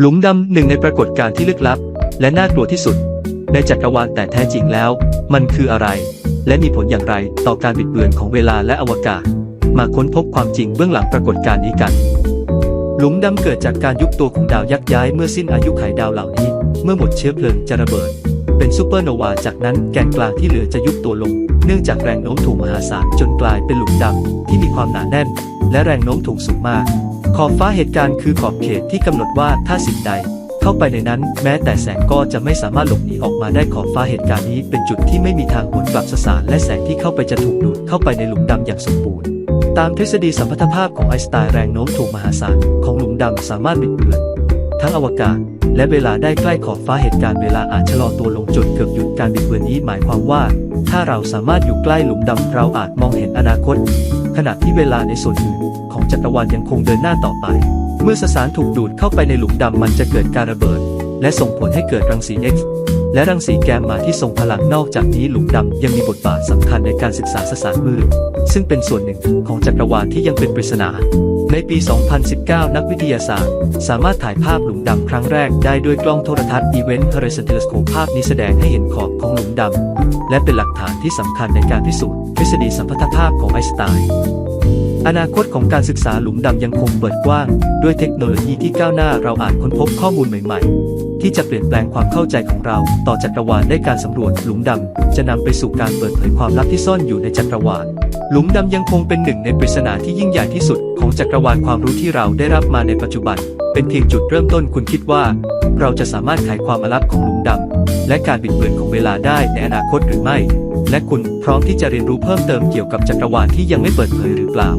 หลุมดำหนึ่งในปรากฏการณ์ที่ลึกลับ และน่ากลัวที่สุด ในจักรวาลแต่แท้จริงแล้ว มันคืออะไร และมีผลอย่างไรต่อการบิดเบือนของเวลาและอวกาศ มาค้นพบความจริงเบื้องหลังปรากฏการณ์นี้กัน หลุมดำเกิดจากการยุบตัวของดาวยักย้ายเมื่อสิ้นอายุไขดาวเหล่านี้ เมื่อหมดเชื้อเพลิงจะระเบิด เป็นซูเปอร์โนวาจากนั้นแกนกลางที่เหลือจะยุบตัวลง เนื่องจากแรงโน้มถ่วงมหาศาลจนกลายเป็นหลุมดำที่มีความหนาแน่น และแรงโน้มถ่วงสูงมาก ขอบฟ้าเหตุการณ์คือขอบเขตที่กำหนดว่าถ้าสิ่งใด เข้าไปในนั้น แม้แต่แสงก็จะไม่สามารถหลบหนีออกมาได้ขอบฟ้าเหตุการณ์นี้เป็นจุดที่ไม่มีทางหวนกลับสสารและแสงที่เข้าไปจะถูกดูดเข้าไปในหลุมดำอย่างสมบูรณ์ ตามทฤษฎีสัมพัทธภาพของไอน์สไตน์แรงโน้มถ่วงมหาศาลของหลุมดำสามารถบิดเบือนทั้งอวกาศและเวลาได้ใกล้ขอบฟ้าเหตุการณ์เวลาอาจชะลอตัวลงจนเกือบหยุดการบิดเบือนนี้หมายความว่า ถ้าเราสามารถอยู่ใกล้หลุมดำเราอาจมองเห็นอนาคต ขณะที่เวลาในส่วนอื่นของจักรวาลยังคงเดินหน้าต่อไป เมื่อสสารถูกดูดเข้าไปในหลุมดำมันจะเกิดการระเบิด และส่งผลให้เกิดรังสี X และรังสีแกมมาที่ทรงพลังนอกจากนี้หลุมดำยังมีบทบาทสำคัญในการศึกษาสสารมืดซึ่งเป็นส่วนหนึ่งของจักรวาลที่ยังเป็นปริศนา ในปี 2019 นักวิทยาศาสตร์ สามารถถ่ายภาพหลุมดำครั้งแรกได้ด้วยกล้องโทรทัศน์ Event Horizon Telescope ภาพนี้แสดงให้เห็นขอบของหลุมดำ และเป็นหลักฐานที่สำคัญในการพิสูจน์ทฤษฎีสัมพัทธภาพของไอน์สไตน์อนาคตของการศึกษาหลุมดำยังคงเปิดกว้าง ด้วยเทคโนโลยีที่ก้าวหน้าเราอาจค้นพบข้อมูลใหม่ ๆ ที่จะเปลี่ยนแปลงความเข้าใจของเรา ต่อจักรวาลได้การสำรวจหลุมดำจะนำไปสู่การเปิดเผยความลับที่ซ่อนอยู่ในจักรวาล หลุมดำยังคงเป็นหนึ่งในปริศนาที่ยิ่งใหญ่ที่สุด ของจักรวาลความรู้ที่เราได้รับมาในปัจจุบัน เป็นเพียงจุดเริ่มต้นคุณคิดว่า เราจะสามารถไขความลับของหลุมดำและการบิดเบือนของเวลาได้ในอนาคตหรือไม่ และคุณพร้อมที่จะเรียนรู้เพิ่มเติมเกี่ยวกับจักรวาลที่ยังไม่เปิดเผยหรือเปล่า